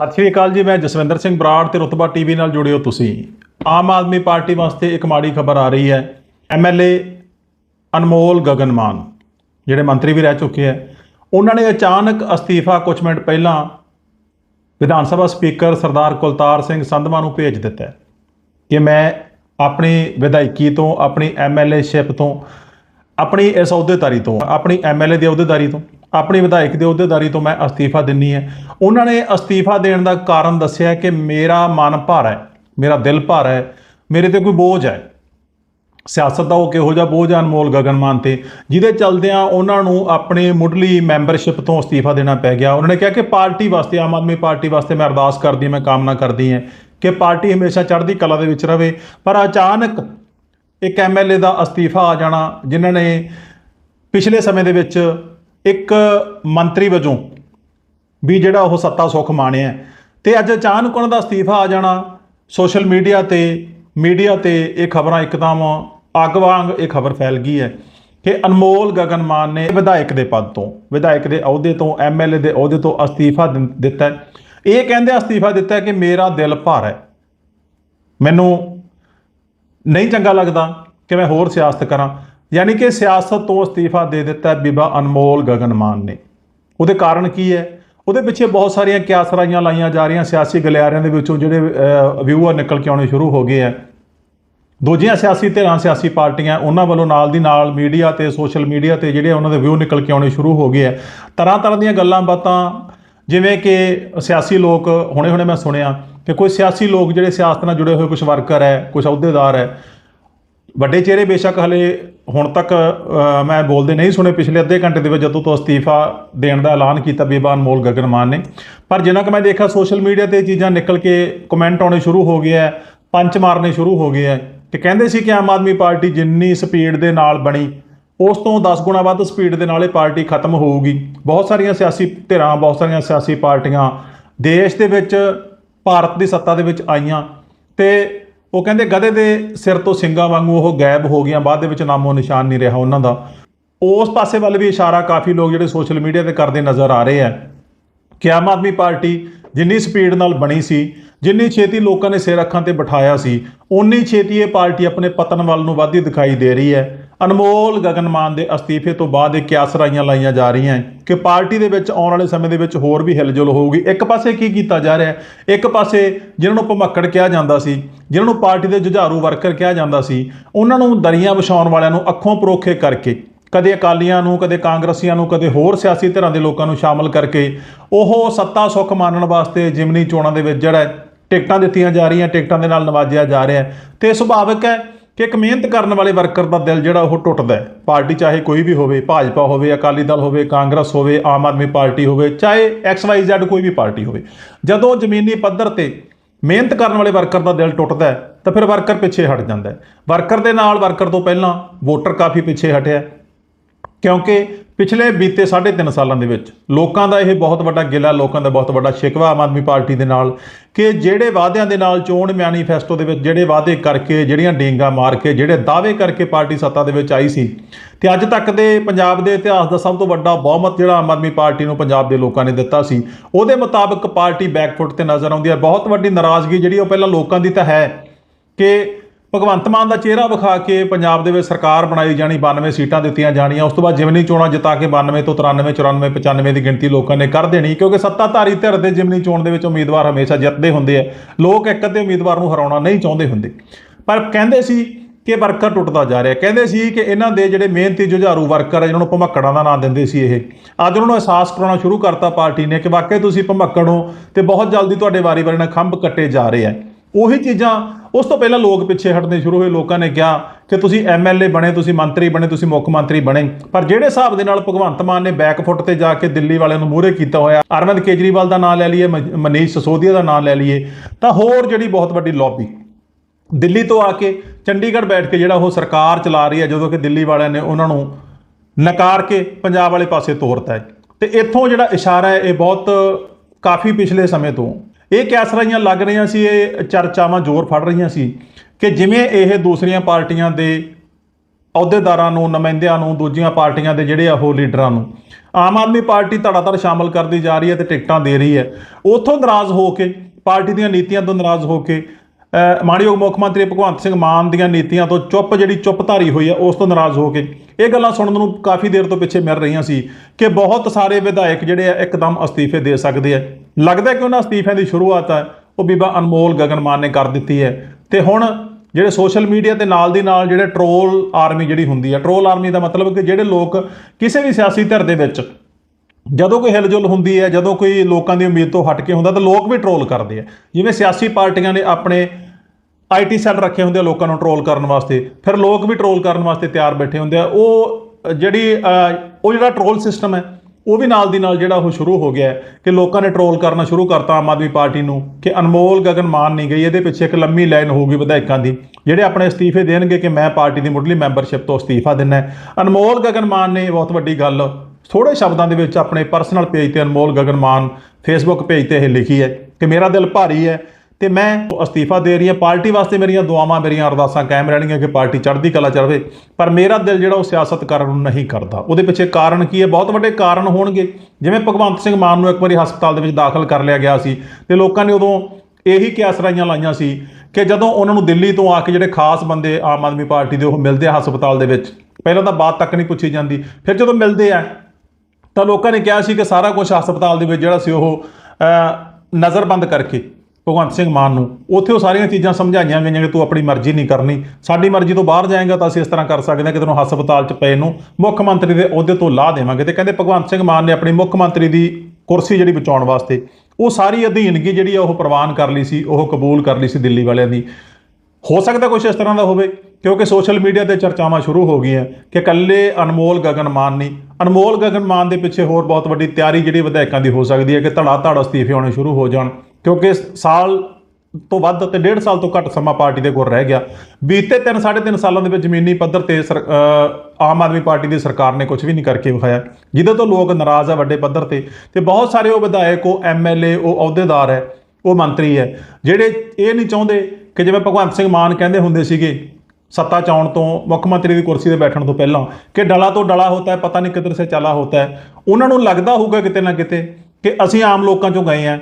ਸਤਿ ਸ਼੍ਰੀ ਅਕਾਲ ਜੀ। ਮੈਂ ਜਸਵਿੰਦਰ ਸਿੰਘ ਬਰਾੜ ਤੇ ਰੁਤਬਾ ਟੀਵੀ ਨਾਲ ਜੁੜੇ ਹੋ ਤੁਸੀਂ। ਆਮ ਆਦਮੀ ਪਾਰਟੀ ਵਾਸਤੇ ਇੱਕ ਮਾੜੀ ਖਬਰ ਆ ਰਹੀ ਹੈ। ਐਮਐਲਏ ਅਨਮੋਲ ਗਗਨਮਾਨ, ਜਿਹੜੇ ਮੰਤਰੀ ਵੀ ਰਹਿ ਚੁੱਕੇ ਹੈ, ਉਹਨਾਂ ਨੇ ਅਚਾਨਕ ਅਸਤੀਫਾ ਕੁਝ ਮਿੰਟ ਪਹਿਲਾਂ ਵਿਧਾਨ ਸਭਾ ਸਪੀਕਰ ਸਰਦਾਰ ਕੁਲਤਾਰ ਸਿੰਘ ਸੰਧਵਾ ਨੂੰ ਭੇਜ ਦਿੱਤਾ ਹੈ ਕਿ ਮੈਂ ਆਪਣੀ ਵਿਧਾਇਕੀ ਤੋਂ, ਆਪਣੀ ਐਮਐਲਏ ਸ਼ਿਪ ਤੋਂ, ਆਪਣੀ ਇਸ ਅਹੁਦੇਦਾਰੀ ਤੋਂ, ਆਪਣੀ ਐਮਐਲਏ ਦੀ ਅਹੁਦੇਦਾਰੀ ਤੋਂ ਆਪਣੀ ਵਿਧਾਇਕ ਦੇ ਅਹੁਦੇਦਾਰੀ ਤੋਂ ਮੈਂ ਅਸਤੀਫਾ ਦਿੰਨੀ ਹੈ। ਉਹਨਾਂ ਨੇ ਅਸਤੀਫਾ ਦੇਣ ਦਾ ਕਾਰਨ ਦੱਸਿਆ ਕਿ ਮੇਰਾ ਮਨ ਭਾਰਾ ਹੈ, ਮੇਰਾ ਦਿਲ ਭਾਰਾ ਹੈ, ਮੇਰੇ ਤੇ ਕੋਈ ਬੋਝ ਹੈ। ਸਿਆਸਤ ਦਾ ਉਹ ਕਿਹੋ ਜਿਹਾ ਬੋਝ ਆ ਅਨਮੋਲ ਗਗਨਮਾਨ ਤੇ, ਜਿਹਦੇ ਚਲਦਿਆਂ ਉਹਨਾਂ ਨੂੰ ਆਪਣੀ ਮੁੱਢਲੀ ਮੈਂਬਰਸ਼ਿਪ ਤੋਂ ਅਸਤੀਫਾ ਦੇਣਾ ਪੈ ਗਿਆ। ਉਹਨਾਂ ਨੇ ਕਿਹਾ ਕਿ ਪਾਰਟੀ ਵਾਸਤੇ, ਆਮ ਆਦਮੀ ਪਾਰਟੀ ਵਾਸਤੇ ਮੈਂ ਅਰਦਾਸ ਕਰਦੀ ਹਾਂ, ਮੈਂ ਕਾਮਨਾ ਕਰਦੀ ਹਾਂ ਕਿ ਪਾਰਟੀ ਹਮੇਸ਼ਾ ਚੜ੍ਹਦੀ ਕਲਾ ਦੇ ਵਿੱਚ ਰਹੇ ਪਰ ਅਚਾਨਕ ਇੱਕ ਐਮਐਲਏ ਦਾ ਅਸਤੀਫਾ ਆ ਜਾਣਾ, ਜਿਨ੍ਹਾਂ ਨੇ ਪਿਛਲੇ ਸਮੇਂ ਦੇ ਵਿੱਚ ਇੱਕ ਮੰਤਰੀ ਵਜੋਂ ਵੀ ਜਿਹੜਾ ਉਹ ਸੱਤਾ ਸੁੱਖ ਮਾਣਿਆ ਤੇ ਅੱਜ ਅਚਾਨਕ ਉਹਨਾਂ ਦਾ ਅਸਤੀਫਾ ਆ ਜਾਣਾ, ਸੋਸ਼ਲ ਮੀਡੀਆ ਤੇ ਮੀਡੀਆ ਤੇ ਇਹ ਖਬਰਾਂ ਇੱਕਦਮ ਅੱਗ ਵਾਂਗ ਇਹ ਖਬਰ ਫੈਲ ਗਈ ਹੈ ਕਿ ਅਨਮੋਲ ਗਗਨਮਾਨ ਨੇ ਵਿਧਾਇਕ ਦੇ ਪਦ ਤੋਂ, ਵਿਧਾਇਕ ਦੇ ਅਹੁਦੇ ਤੋਂ ਐਮਐਲਏ ਦੇ ਅਹੁਦੇ ਤੋਂ ਅਸਤੀਫਾ ਦਿੰ- ਦਿੱਤਾ ਇਹ ਕਹਿੰਦੇ ਅਸਤੀਫਾ ਦਿੱਤਾ ਕਿ ਮੇਰਾ ਦਿਲ ਭਾਰ ਹੈ। ਮੈਨੂੰ ਨਹੀਂ ਚੰਗਾ ਲੱਗਦਾ ਕਿ ਮੈਂ ਹੋਰ ਸਿਆਸਤ ਕਰਾਂ। ਯਾਨੀ ਕਿ ਸਿਆਸਤ ਤੋਂ ਅਸਤੀਫਾ ਦੇ ਦਿੱਤਾ ਬੀਬਾ ਅਨਮੋਲ ਗਗਨਮਾਨ ਨੇ। ਉਹਦੇ ਕਾਰਨ ਕੀ ਹੈ? ਉਹਦੇ ਪਿੱਛੇ ਬਹੁਤ ਸਾਰੀਆਂ ਕਿਆਸਰਾਈਆਂ ਲਾਈਆਂ ਜਾ ਰਹੀਆਂ ਸਿਆਸੀ ਗਲਿਆਰਿਆਂ ਦੇ ਵਿੱਚੋਂ ਜਿਹੜੇ ਵਿਊਅਰ ਨਿਕਲ ਕੇ ਆਉਣੇ ਸ਼ੁਰੂ ਹੋ ਗਏ ਆ ਦੂਜੀਆਂ ਸਿਆਸੀ ਧਿਰਾਂ, ਸਿਆਸੀ ਪਾਰਟੀਆਂ, ਉਹਨਾਂ ਵੱਲੋਂ ਨਾਲ ਦੀ ਨਾਲ ਮੀਡੀਆ ਤੇ, ਸੋਸ਼ਲ ਮੀਡੀਆ ਤੇ ਜਿਹੜੇ ਉਹਨਾਂ ਦੇ ਵਿਊ ਨਿਕਲ ਕੇ ਆਉਣੇ ਸ਼ੁਰੂ ਹੋ ਗਏ ਆ ਤਰ੍ਹਾਂ ਤਰ੍ਹਾਂ ਦੀਆਂ ਗੱਲਾਂ ਬਾਤਾਂ, ਜਿਵੇਂ ਕਿ ਸਿਆਸੀ ਲੋਕ ਹੁਣੇ ਹੁਣੇ ਮੈਂ ਸੁਣਿਆ ਕਿ ਕੋਈ ਸਿਆਸੀ ਲੋਕ ਜਿਹੜੇ ਸਿਆਸਤ ਨਾਲ ਜੁੜੇ ਹੋਏ ਕੁਝ ਵਰਕਰ ਹੈ ਕੁਝ ਅਹੁਦੇਦਾਰ ਹੈ ਵੱਡੇ ਚਿਹਰੇ ਬੇਸ਼ੱਕ ਹਲੇ ਹੁਣ ਤੱਕ ਮੈਂ ਬੋਲਦੇ ਨਹੀਂ ਸੁਣੇ ਪਿਛਲੇ ਅੱਧੇ ਘੰਟੇ ਦੇ ਵਿੱਚ, ਜਦੋਂ ਤੋਂ ਅਸਤੀਫਾ ਦੇਣ ਦਾ ਐਲਾਨ ਕੀਤਾ ਬੀਬਾ ਅਨਮੋਲ ਗਗਨਮਾਨ ਨੇ। ਪਰ ਜਿੰਨਾ ਕਿ ਮੈਂ ਦੇਖਿਆ, ਸੋਸ਼ਲ ਮੀਡੀਆ ਤੇ ਚੀਜ਼ਾਂ ਨਿਕਲ ਕੇ ਕਮੈਂਟ ਆਉਣੇ ਸ਼ੁਰੂ ਹੋ ਗਏ ਹੈ, ਪੰਚ ਮਾਰਨੇ ਸ਼ੁਰੂ ਹੋ ਗਏ ਹੈ ਤੇ ਕਹਿੰਦੇ ਸੀ ਕਿ ਆਮ ਆਦਮੀ ਪਾਰਟੀ ਜਿੰਨੀ ਸਪੀਡ ਦੇ ਨਾਲ ਬਣੀ, ਉਸ ਤੋਂ 10 ਗੁਣਾ ਵੱਧ ਸਪੀਡ ਦੇ ਨਾਲ ਇਹ ਪਾਰਟੀ ਖਤਮ ਹੋਊਗੀ। ਬਹੁਤ ਸਾਰੀਆਂ ਸਿਆਸੀ ਧਿਰਾਂ, ਬਹੁਤ ਸਾਰੀਆਂ ਸਿਆਸੀ ਪਾਰਟੀਆਂ ਦੇਸ਼ ਦੇ ਵਿੱਚ, ਭਾਰਤ ਦੀ ਸੱਤਾ ਦੇ ਵਿੱਚ ਆਈਆਂ ਤੇ ਉਹ ਕਹਿੰਦੇ ਗਧੇ ਦੇ ਸਿਰ ਤੋਂ ਸਿੰਘਾਂ ਵਾਂਗੂ ਉਹ ਗਾਇਬ ਹੋ ਗਈਆਂ, ਬਾਅਦ ਦੇ ਵਿੱਚ ਨਾਮੋ ਨਿਸ਼ਾਨ ਨਹੀਂ ਰਿਹਾ ਉਹਨਾਂ ਦਾ। ਉਸ ਪਾਸੇ ਵੱਲ ਵੀ ਇਸ਼ਾਰਾ ਕਾਫੀ ਲੋਕ ਜਿਹੜੇ ਸੋਸ਼ਲ ਮੀਡੀਆ ਤੇ ਕਰਦੇ ਨਜ਼ਰ ਆ ਰਹੇ ਆ। ਕਿ ਆਮ ਆਦਮੀ ਪਾਰਟੀ ਜਿੰਨੀ ਸਪੀਡ ਨਾਲ ਬਣੀ ਸੀ, ਜਿੰਨੀ ਛੇਤੀ ਲੋਕਾਂ ਨੇ ਸਿਰ ਅੱਖਾਂ ਤੇ ਬਿਠਾਇਆ ਸੀ ਉਨੀ ਛੇਤੀ ਇਹ ਪਾਰਟੀ ਆਪਣੇ ਪਤਨ ਵੱਲ ਨੂੰ ਵੱਧਦੀ ਦਿਖਾਈ ਦੇ ਰਹੀ ਹੈ। ਅਨਮੋਲ ਗਗਨਮਾਨ ਦੇ ਅਸਤੀਫੇ ਤੋਂ ਬਾਅਦ ਇਹ ਕਿਆਸਰਾਈਆਂ ਲਾਈਆਂ ਜਾ ਰਹੀਆਂ ਕਿ ਪਾਰਟੀ ਦੇ ਵਿੱਚ ਆਉਣ ਵਾਲੇ ਸਮੇਂ ਦੇ ਵਿੱਚ ਹੋਰ ਵੀ ਹਿਲਜੁਲ ਹੋਊਗੀ। ਇੱਕ ਪਾਸੇ ਕੀ ਕੀਤਾ ਜਾ ਰਿਹਾ ਹੈ? ਇੱਕ ਪਾਸੇ ਜਿਹਨਾਂ ਨੂੰ ਭਮੱਕੜ ਕਿਹਾ ਜਾਂਦਾ ਸੀ ਜਿਹਨਾਂ ਨੂੰ ਪਾਰਟੀ ਦੇ ਜੁਝਾਰੂ ਵਰਕਰ ਕਿਹਾ ਜਾਂਦਾ ਸੀ, ਉਹਨਾਂ ਨੂੰ ਦਰੀਆਂ ਵਿਛਾਉਣ ਵਾਲਿਆਂ ਨੂੰ ਅੱਖੋਂ ਪਰੋਖੇ ਕਰਕੇ, ਕਦੇ ਅਕਾਲੀਆਂ ਨੂੰ, ਕਦੇ ਕਾਂਗਰਸੀਆਂ ਨੂੰ, ਕਦੇ ਹੋਰ ਸਿਆਸੀ ਧਿਰਾਂ ਦੇ ਲੋਕਾਂ ਨੂੰ ਸ਼ਾਮਲ ਕਰਕੇ ਉਹ ਸੱਤਾ ਸੁੱਖ ਮਾਨਣ ਵਾਸਤੇ ਜਿਮਨੀ ਚੋਣਾਂ ਦੇ ਵਿੱਚ ਜਿਹੜਾ ਟਿਕਟਾਂ ਦਿੱਤੀਆਂ ਜਾ ਰਹੀਆਂ, ਟਿਕਟਾਂ ਦੇ ਨਾਲ ਨਵਾਜਿਆ ਜਾ ਰਿਹਾ ਹੈ। ਤੇ ਸੁਭਾਵਿਕ ਹੈ ਕਿ ਇੱਕ ਮਿਹਨਤ ਕਰਨ ਵਾਲੇ ਵਰਕਰ ਦਾ ਦਿਲ ਜਿਹੜਾ ਉਹ ਟੁੱਟਦਾ ਹੈ। ਪਾਰਟੀ ਚਾਹੇ ਕੋਈ ਵੀ ਹੋਵੇ, ਭਾਜਪਾ ਹੋਵੇ ਅਕਾਲੀ ਦਲ ਹੋਵੇ, ਕਾਂਗਰਸ ਹੋਵੇ, ਆਮ ਆਦਮੀ ਪਾਰਟੀ ਹੋਵੇ, ਚਾਹੇ ਐਕਸ ਵਾਈ ਜ਼ੈਡ ਕੋਈ ਵੀ ਪਾਰਟੀ ਹੋਵੇ, ਜਦੋਂ ਜ਼ਮੀਨੀ ਪੱਧਰ ਤੇ ਮਿਹਨਤ ਕਰਨ ਵਾਲੇ ਵਰਕਰ ਦਾ ਦਿਲ ਟੁੱਟਦਾ ਹੈ, ਤਾਂ ਫਿਰ ਵਰਕਰ ਪਿੱਛੇ ਹਟ ਜਾਂਦਾ ਹੈ। ਵਰਕਰ ਦੇ ਨਾਲ ਵਰਕਰ ਤੋਂ ਪਹਿਲਾਂ ਵੋਟਰ ਕਾਫੀ ਪਿੱਛੇ ਹਟਿਆ ਕਿਉਂਕਿ ਪਿਛਲੇ ਬੀਤੇ 3.5 ਸਾਲਾਂ ਦੇ ਵਿੱਚ ਲੋਕਾਂ ਦਾ ਇਹ ਬਹੁਤ ਵੱਡਾ ਗਿਲਾ, ਲੋਕਾਂ ਦਾ ਬਹੁਤ ਵੱਡਾ ਸ਼ਿਕਵਾ ਆਮ ਆਦਮੀ ਪਾਰਟੀ ਦੇ ਨਾਲ ਕਿ ਜਿਹੜੇ ਵਾਅਦਿਆਂ ਦੇ ਨਾਲ ਚੋਣ ਮੈਨੀਫੈਸਟੋ ਦੇ ਵਿੱਚ, ਜਿਹੜੇ ਵਾਅਦੇ ਕਰਕੇ, ਜਿਹੜੀਆਂ ਡੇਂਗਾ ਮਾਰ ਕੇ, ਜਿਹੜੇ ਦਾਅਵੇ ਕਰਕੇ ਪਾਰਟੀ ਸੱਤਾ ਦੇ ਵਿੱਚ ਆਈ ਸੀ ਤੇ ਅੱਜ ਤੱਕ ਦੇ ਪੰਜਾਬ ਦੇ ਇਤਿਹਾਸ ਦਾ ਸਭ ਤੋਂ ਵੱਡਾ ਬਹੁਮਤ ਜਿਹੜਾ ਆਮ ਆਦਮੀ ਪਾਰਟੀ ਨੂੰ ਪੰਜਾਬ ਦੇ ਲੋਕਾਂ ਨੇ ਦਿੱਤਾ ਸੀ, ਉਹਦੇ ਮੁਤਾਬਕ ਪਾਰਟੀ ਬੈਕਫੁੱਟ ਤੇ ਨਜ਼ਰ ਆਉਂਦੀ ਹੈ। ਬਹੁਤ ਵੱਡੀ ਨਾਰਾਜ਼ਗੀ ਜਿਹੜੀ ਉਹ ਪਹਿਲਾਂ ਲੋਕਾਂ ਦੀ ਤਾਂ ਹੈ ਕਿ ਭਗਵੰਤ ਮਾਨ ਦਾ ਚਿਹਰਾ ਵਿਖਾ ਕੇ ਪੰਜਾਬ ਦੇ ਵਿੱਚ ਸਰਕਾਰ ਬਣਾਈ ਜਾਣੀ 92 ਸੀਟਾਂ ਦਿੱਤੀਆਂ ਜਾਣੀਆਂ, ਉਸ ਤੋਂ ਬਾਅਦ ਜਿਮਨੀ ਚੋਣਾਂ ਜਿਤਾ ਕੇ 92 ਤੋਂ 93 94 95 ਦੀ ਗਿਣਤੀ ਲੋਕਾਂ ਨੇ ਕਰ ਦੇਣੀ, ਕਿਉਂਕਿ ਸੱਤਾਧਾਰੀ ਧਿਰ ਦੇ ਜਿਮਨੀ ਚੋਣ ਦੇ ਵਿੱਚ ਉਮੀਦਵਾਰ ਹਮੇਸ਼ਾ ਜਿੱਤਦੇ ਹੁੰਦੇ ਆ, ਲੋਕ ਇੱਕ ਅੱਧੇ ਉਮੀਦਵਾਰ ਨੂੰ ਹਰਾਉਣਾ ਨਹੀਂ ਚਾਹੁੰਦੇ ਹੁੰਦੇ। ਪਰ ਕਹਿੰਦੇ ਸੀ ਕਿ ਵਰਕਰ ਟੁੱਟਦਾ ਜਾ ਰਿਹਾ, ਕਹਿੰਦੇ ਸੀ ਕਿ ਇਹਨਾਂ ਦੇ ਜਿਹੜੇ ਮਿਹਨਤੀ ਜੁਝਾਰੂ ਵਰਕਰ ਆ ਜਿਹਨਾਂ ਨੂੰ ਭਮੱਕੜਾਂ ਦਾ ਨਾਂ ਦਿੰਦੇ ਸੀ ਇਹ। ਅੱਜ ਉਹਨਾਂ ਨੂੰ ਅਹਿਸਾਸ ਕਰਾਉਣਾ ਸ਼ੁਰੂ ਕਰਤਾ ਪਾਰਟੀ ਨੇ ਕਿ ਵਾਕਈ ਤੁਸੀਂ ਭਮੱਕੜ ਹੋ ਤੇ ਬਹੁਤ ਜਲਦੀ ਤੁਹਾਡੇ ਵਾਰੀ-ਵਾਰੀ ਨਾਲ ਖੰਭ ਕੱਟੇ ਜਾ ਰਹੇ ਆ। ਉਹੀ ਚੀਜ਼ਾਂ, ਉਸ ਤੋਂ ਪਹਿਲਾਂ ਲੋਕ ਪਿੱਛੇ ਹਟਦੇ ਸ਼ੁਰੂ ਹੋਏ, ਲੋਕਾਂ ਨੇ ਕਿਹਾ ਕਿ ਤੁਸੀਂ ਐਮਐਲਏ ਬਣੇ, ਤੁਸੀਂ ਮੰਤਰੀ ਬਣੇ, ਤੁਸੀਂ ਮੁੱਖ ਮੰਤਰੀ ਬਣੇ। ਪਰ ਜਿਹੜੇ ਹਿਸਾਬ ਦੇ ਨਾਲ ਭਗਵੰਤ ਮਾਨ ਨੇ ਬੈਕਫੁੱਟ ਤੇ ਜਾ ਕੇ ਦਿੱਲੀ ਵਾਲਿਆਂ ਨੂੰ ਮੂਹਰੇ ਕੀਤਾ ਹੋਇਆ, ਅਰਵਿੰਦ ਕੇਜਰੀਵਾਲ ਦਾ ਨਾਮ ਲੈ ਲਈਏ, ਮ- ਮਨੀਸ਼ ਸਸੋਦੀਆ ਦਾ ਨਾਮ ਲੈ ਲਈਏ, ਤਾਂ ਹੋਰ ਜਿਹੜੀ ਬਹੁਤ ਵੱਡੀ ਲੌਬੀ ਦਿੱਲੀ ਤੋਂ ਆ ਕੇ ਚੰਡੀਗੜ੍ਹ ਬੈਠ ਕੇ ਜਿਹੜਾ ਉਹ ਸਰਕਾਰ ਚਲਾ ਰਹੀ ਹੈ, ਜਦੋਂ ਕਿ ਦਿੱਲੀ ਵਾਲਿਆਂ ਨੇ ਉਹਨਾਂ ਨੂੰ ਨਕਾਰ ਕੇ ਪੰਜਾਬ ਵਾਲੇ ਪਾਸੇ ਤੋਰਤਾ ਹੈ। ਤੇ ਇੱਥੋਂ ਜਿਹੜਾ ਇਸ਼ਾਰਾ ਹੈ, ਇਹ ਬਹੁਤ ਕਾਫੀ ਪਿਛਲੇ ਸਮੇਂ ਤੋਂ ਇਹ ਕੈਸਰਾਈਆਂ ਲੱਗ ਰਹੀਆਂ ਸੀ, ਇਹ ਚਰਚਾਵਾਂ ਜ਼ੋਰ ਫੜ ਰਹੀਆਂ ਸੀ ਕਿ ਜਿਵੇਂ ਇਹ ਦੂਸਰੀਆਂ ਪਾਰਟੀਆਂ ਦੇ ਅਹੁਦੇਦਾਰਾਂ ਨੂੰ, ਨੁਮਾਇੰਦਿਆਂ ਨੂੰ, ਦੂਜੀਆਂ ਪਾਰਟੀਆਂ ਦੇ ਜਿਹੜੇ ਆ ਉਹ ਲੀਡਰਾਂ ਨੂੰ। ਆਮ ਆਦਮੀ ਪਾਰਟੀ ਧੜਾਧੜ ਸ਼ਾਮਲ ਕਰਦੀ ਜਾ ਰਹੀ ਹੈ ਤੇ ਟਿਕਟਾਂ ਦੇ ਰਹੀ ਹੈ। ਉਥੋਂ ਨਾਰਾਜ਼ ਹੋ ਕੇ, ਪਾਰਟੀ ਦੀਆਂ ਨੀਤੀਆਂ ਤੋਂ ਨਾਰਾਜ਼ ਹੋ ਕੇ ਮਾਣਯੋਗ ਮੁੱਖ ਮੰਤਰੀ ਭਗਵੰਤ ਸਿੰਘ ਮਾਨ ਦੀਆਂ ਨੀਤੀਆਂ ਤੋਂ ਚੁੱਪ ਜਿਹੜੀ ਚੁੱਪ ਧਾਰੀ ਹੋਈ ਹੈ, ਉਸ ਤੋਂ ਨਾਰਾਜ਼ ਹੋ ਕੇ। ਇਹ ਗੱਲਾਂ ਸੁਣਨ ਨੂੰ ਕਾਫੀ ਦੇਰ ਤੋਂ ਪਿੱਛੇ ਮਿਲ ਰਹੀਆਂ ਸੀ ਕਿ ਬਹੁਤ ਸਾਰੇ ਵਿਧਾਇਕ ਜਿਹੜੇ ਆ ਇੱਕਦਮ ਅਸਤੀਫੇ ਦੇ ਸਕਦੇ ਆ। ਲੱਗਦਾ ਕਿ ਉਹਨਾਂ ਅਸਤੀਫਿਆਂ ਦੀ ਸ਼ੁਰੂਆਤ ਹੈ, ਉਹ ਬੀਬਾ ਅਨਮੋਲ ਗਗਨ ਮਾਨ ਨੇ ਕਰ ਦਿੱਤੀ ਹੈ। ਤੇ ਹੁਣ ਜਿਹੜੇ ਸੋਸ਼ਲ ਮੀਡੀਆ ਤੇ ਨਾਲ ਦੀ ਨਾਲ ਜਿਹੜੇ ਟਰੋਲ ਆਰਮੀ ਜਿਹੜੀ ਹੁੰਦੀ ਹੈ, ਟਰੋਲ ਆਰਮੀ ਦਾ ਮਤਲਬ ਕਿ ਜਿਹੜੇ ਲੋਕ ਕਿਸੇ ਵੀ ਸਿਆਸੀ ਧਿਰ ਦੇ ਵਿੱਚ ਜਦੋਂ ਕੋਈ ਹਿਲਜੁਲ ਹੁੰਦੀ ਹੈ, ਜਦੋਂ ਕੋਈ ਲੋਕਾਂ ਦੀ ਉਮੀਦ ਤੋਂ ਹਟ ਕੇ ਹੁੰਦਾ, ਤਾਂ ਲੋਕ ਵੀ ਟਰੋਲ ਕਰਦੇ ਆ। ਜਿਵੇਂ ਸਿਆਸੀ ਪਾਰਟੀਆਂ ਨੇ ਆਪਣੇ ਆਈਟੀ ਸੈੱਲ ਰੱਖੇ ਹੁੰਦੇ ਆ ਲੋਕਾਂ ਨੂੰ ਟਰੋਲ ਕਰਨ ਵਾਸਤੇ, ਫਿਰ ਲੋਕ ਵੀ ਟਰੋਲ ਕਰਨ ਵਾਸਤੇ ਤਿਆਰ ਬੈਠੇ ਹੁੰਦੇ ਆ। ਉਹ ਜਿਹੜੀ ਉਹ ਜਿਹੜਾ ਟਰੋਲ ਸਿਸਟਮ ਹੈ ਉਹ ਵੀ ਨਾਲ ਦੀ ਨਾਲ ਜਿਹੜਾ ਉਹ ਸ਼ੁਰੂ ਹੋ ਗਿਆ ਕਿ ਲੋਕਾਂ ਨੇ ਟਰੋਲ ਕਰਨਾ ਸ਼ੁਰੂ ਕਰਤਾ ਆਮ ਆਦਮੀ ਪਾਰਟੀ ਨੂੰ ਕਿ ਅਨਮੋਲ ਗਗਨ ਮਾਨ ਨਹੀਂ ਗਈ, ਇਹਦੇ ਪਿੱਛੇ ਇੱਕ ਲੰਮੀ ਲਾਈਨ ਹੋਊਗੀ ਵਿਧਾਇਕਾਂ ਦੀ, ਜਿਹੜੇ ਆਪਣੇ ਅਸਤੀਫੇ ਦੇਣਗੇ ਕਿ ਮੈਂ ਪਾਰਟੀ ਦੀ ਮੁੱਢਲੀ ਮੈਂਬਰਸ਼ਿਪ ਤੋਂ ਅਸਤੀਫਾ ਦਿੰਨਾ ਅਨਮੋਲ ਗਗਨ ਮਾਨ ਨੇ ਬਹੁਤ ਵੱਡੀ ਗੱਲ ਥੋੜੇ ਸ਼ਬਦਾਂ ਦੇ ਵਿੱਚ ਆਪਣੇ ਪਰਸਨਲ ਪੇਜ ਤੇ ਅਨਮੋਲ ਗਗਨ ਮਾਨ ਫੇਸਬੁੱਕ ਪੇਜ ਤੇ ਇਹ ਲਿਖੀ ਹੈ ਕਿ ਮੇਰਾ ਦਿਲ ਭਾਰੀ ਹੈ ਤੇ ਮੈਂ ਅਸਤੀਫਾ ਦੇ ਰਹੀ ਹਾਂ। ਪਾਰਟੀ ਵਾਸਤੇ ਮੇਰੀਆਂ ਦੁਆਵਾਂ, ਮੇਰੀਆਂ ਅਰਦਾਸਾਂ ਕਾਇਮ ਰਹਿਣਗੀਆਂ ਕਿ ਪਾਰਟੀ ਚੜ੍ਹਦੀ ਕਲਾ ਚ ਪਰ ਮੇਰਾ ਦਿਲ ਜਿਹੜਾ ਉਹ ਸਿਆਸਤ ਕਰਨ ਨੂੰ ਨਹੀਂ ਕਰਦਾ। ਉਹਦੇ ਪਿੱਛੇ ਕਾਰਨ ਕੀ ਹੈ? ਬਹੁਤ ਵੱਡੇ ਕਾਰਨ ਹੋਣਗੇ। ਜਿਵੇਂ ਭਗਵੰਤ ਸਿੰਘ ਮਾਨ ਨੂੰ ਇੱਕ ਵਾਰੀ ਹਸਪਤਾਲ ਦੇ ਵਿੱਚ ਦਾਖਲ ਕਰ ਲਿਆ ਗਿਆ ਸੀ ਤੇ ਲੋਕਾਂ ਨੇ ਉਦੋਂ ਇਹੀ ਕਿਆਸਰਾਈਆਂ ਲਾਈਆਂ ਸੀ ਕਿ ਜਦੋਂ ਉਹਨਾਂ ਨੂੰ ਦਿੱਲੀ ਤੋਂ ਆ ਕੇ ਜਿਹੜੇ ਖਾਸ ਬੰਦੇ ਆਮ ਆਦਮੀ ਪਾਰਟੀ ਦੇ ਉਹ ਮਿਲਦੇ ਆ ਹਸਪਤਾਲ ਦੇ ਵਿੱਚ, ਪਹਿਲਾਂ ਤਾਂ ਬਾਤ ਤੱਕ ਨਹੀਂ ਪੁੱਛੀ ਜਾਂਦੀ। ਫਿਰ ਜਦੋਂ ਮਿਲਦੇ ਆ, ਤਾਂ ਲੋਕਾਂ ਨੇ ਕਿਹਾ ਸੀ ਕਿ ਸਾਰਾ ਕੁਝ ਹਸਪਤਾਲ ਦੇ ਵਿੱਚ ਜਿਹੜਾ ਸੀ ਉਹ ਨਜ਼ਰਬੰਦ ਕਰਕੇ। ਭਗਵੰਤ ਸਿੰਘ ਮਾਨ ਨੂੰ। ਉੱਥੇ ਉਹ ਸਾਰੀਆਂ ਚੀਜ਼ਾਂ ਸਮਝਾਈਆਂ ਗਈਆਂ ਕਿ ਤੂੰ ਆਪਣੀ ਮਰਜ਼ੀ ਨਹੀਂ ਕਰਨੀ। ਸਾਡੀ ਮਰਜ਼ੀ ਤੋਂ ਬਾਹਰ ਜਾਏਗਾ ਤਾਂ ਅਸੀਂ ਇਸ ਤਰ੍ਹਾਂ ਕਰ ਸਕਦੇ ਹਾਂ ਕਿ ਤੈਨੂੰ ਹਸਪਤਾਲ 'ਚ ਪਏ ਨੂੰ ਮੁੱਖ ਮੰਤਰੀ ਦੇ ਅਹੁਦੇ ਤੋਂ ਲਾਹ ਦੇਵਾਂਗੇ। ਤੇ ਕਹਿੰਦੇ ਭਗਵੰਤ ਸਿੰਘ ਮਾਨ ਨੇ ਆਪਣੀ ਮੁੱਖ ਮੰਤਰੀ ਦੀ ਕੁਰਸੀ ਜਿਹੜੀ ਬਚਾਉਣ ਵਾਸਤੇ ਉਹ ਸਾਰੀ ਅਧੀਨਗੀ ਜਿਹੜੀ ਆ ਉਹ ਪ੍ਰਵਾਨ ਕਰ ਲਈ ਸੀ, ਉਹ ਕਬੂਲ ਕਰ ਲਈ ਸੀ ਦਿੱਲੀ ਵਾਲਿਆਂ ਦੀ। ਹੋ ਸਕਦਾ ਕੁਝ ਇਸ ਤਰ੍ਹਾਂ ਦਾ ਹੋਵੇ, ਕਿਉਂਕਿ ਸੋਸ਼ਲ ਮੀਡੀਆ ਤੇ ਚਰਚਾਵਾਂ ਸ਼ੁਰੂ ਹੋ ਗਈਆਂ ਕਿ ਇਕੱਲੇ ਅਨਮੋਲ ਗਗਨ ਮਾਨ ਨਹੀਂ। ਅਨਮੋਲ ਗਗਨ ਮਾਨ ਦੇ ਪਿੱਛੇ ਹੋਰ ਬਹੁਤ ਵੱਡੀ ਤਿਆਰੀ ਜਿਹੜੀ ਵਿਧਾਇਕਾਂ ਦੀ ਹੋ ਸਕਦੀ ਹੈ ਕਿ ਧੜਾ ਧੜ ਅਸਤੀਫੇ ਆਉਣੇ ਸ਼ੁਰੂ ਹੋ ਜਾਣ। ਕਿਉਂਕਿ ਸਾਲ ਤੋਂ ਵੱਧ ਤੇ ਡੇਢ ਸਾਲ ਤੋਂ ਘੱਟ ਸਮਾਂ ਪਾਰਟੀ ਦੇ ਕੋਲ ਰਹਿ ਗਿਆ। ਬੀਤੇ 3 3.5 ਸਾਲਾਂ ਦੇ ਵਿੱਚ ਜ਼ਮੀਨੀ ਪੱਧਰ ਤੇ ਸਰ- ਆਮ ਆਦਮੀ ਪਾਰਟੀ ਦੀ ਸਰਕਾਰ ਨੇ ਕੁਝ ਵੀ ਨਹੀਂ ਕਰਕੇ ਵਿਖਾਇਆ। ਜਿਹਦੇ ਤੋਂ ਲੋਕ ਨਾਰਾਜ਼ ਆ ਵੱਡੇ ਪੱਧਰ ਤੇ ਤੇ ਬਹੁਤ ਸਾਰੇ ਉਹ ਵਿਧਾਇਕ, ਉਹ ਐਮਐਲਏ ਉਹ ਅਹੁਦੇਦਾਰ ਹੈ, ਉਹ ਮੰਤਰੀ ਹੈ, ਜਿਹੜੇ ਇਹ ਨਹੀਂ ਚਾਹੁੰਦੇ ਕਿ ਜਿਵੇਂ ਭਗਵੰਤ ਸਿੰਘ ਮਾਨ ਕਹਿੰਦੇ ਹੁੰਦੇ ਸੀਗੇ, ਸੱਤਾ ਚ ਆਉਣ ਤੋਂ, ਮੁੱਖ ਮੰਤਰੀ ਦੀ ਕੁਰਸੀ ਤੇ ਬੈਠਣ ਤੋਂ ਪਹਿਲਾਂ, ਕਿ ਡਲਾ ਤੋਂ ਡਲਾ ਹੁੰਦਾ ਹੈ, ਪਤਾ ਨਹੀਂ ਕਿੱਧਰ ਸੇ ਚਲਾ ਹੁੰਦਾ ਹੈ। ਉਹਨਾਂ ਨੂੰ ਲੱਗਦਾ ਹੋਊਗਾ ਕਿਤੇ ਨਾ ਕਿਤੇ ਕਿ ਅਸੀਂ ਆਮ ਲੋਕਾਂ ਚੋਂ ਗਏ ਆ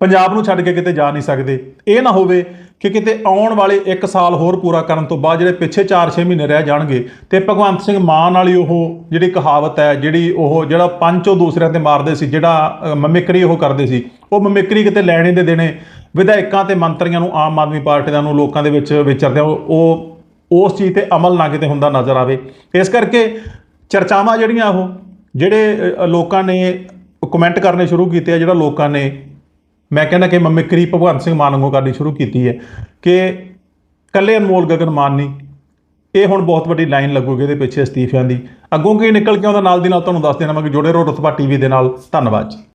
ਪੰਜਾਬ ਨੂੰ ਛੱਡ ਕੇ ਕਿਤੇ ਜਾ ਨਹੀਂ ਸਕਦੇ। ਇਹ ਨਾ ਹੋਵੇ ਕਿ ਕਿਤੇ ਆਉਣ ਵਾਲੇ 1 ਸਾਲ ਹੋਰ ਪੂਰਾ ਕਰਨ ਤੋਂ ਬਾਅਦ ਜਿਹੜੇ ਪਿੱਛੇ 4-6 ਮਹੀਨੇ ਰਹਿ ਜਾਣਗੇ, ਤੇ ਭਗਵੰਤ ਸਿੰਘ ਮਾਨ ਵਾਲੀ ਉਹ ਜਿਹੜੀ ਕਹਾਵਤ ਹੈ, ਜਿਹੜੀ ਉਹ ਜਿਹੜਾ ਪੰਜ ਦੂਸਰਿਆਂ ਤੇ ਮਾਰਦੇ ਸੀ, ਜਿਹੜਾ ਮਮਿਕਰੀ ਉਹ ਕਰਦੇ ਸੀ, ਉਹ ਮਮਿਕਰੀ ਕਿਤੇ ਲੈਣੇ ਦੇ ਦੇਣੇ। ਵਿਧਾਇਕਾਂ ਤੇ ਮੰਤਰੀਆਂ ਨੂੰ ਆਮ ਆਦਮੀ ਪਾਰਟੀ ਦਾ ਨੂੰ ਲੋਕਾਂ ਦੇ ਵਿੱਚ ਵਿਚਰਦਿਆਂ ਉਹ ਉਸ ਚੀਜ਼ ਤੇ ਅਮਲ ਨਾ ਕਿਤੇ ਹੁੰਦਾ ਨਜ਼ਰ ਆਵੇ। ਇਸ ਕਰਕੇ ਚਰਚਾਵਾਂ ਜਿਹੜੀਆਂ ਉਹ, ਜਿਹੜੇ ਲੋਕਾਂ ਨੇ ਕਮੈਂਟ ਕਰਨੇ ਸ਼ੁਰੂ ਕੀਤੇ ਆ, ਜਿਹੜਾ ਲੋਕਾਂ ਨੇ ਮੈਂ ਕਹਿੰਦਾ ਕਿ ਮਮਿਕਰੀ ਭਗਵੰਤ ਸਿੰਘ ਮਾਨ ਵਾਂਗੂ ਕਰਨੀ ਸ਼ੁਰੂ ਕੀਤੀ ਹੈ ਕਿ ਕੱਲੇ ਅਨਮੋਲ ਗਗਨ ਮਾਨ ਨਹੀਂ, ਇਹ ਹੁਣ ਬਹੁਤ ਵੱਡੀ ਲਾਈਨ ਲੱਗੂਗੀ ਇਹਦੇ ਪਿੱਛੇ ਅਸਤੀਫਿਆਂ ਦੀ। ਅੱਗੋਂ ਕੀ ਨਿਕਲ ਕੇ ਆਉਂਦਾ ਨਾਲ ਦੀ ਨਾਲ ਤੁਹਾਨੂੰ ਦੱਸ ਦੇਣਾ ਮੈਂ ਕਿ ਜੁੜੇ ਰਹੋ ਰਤਬਾ ਟੀਵੀ ਦੇ ਨਾਲ। ਧੰਨਵਾਦ ਜੀ।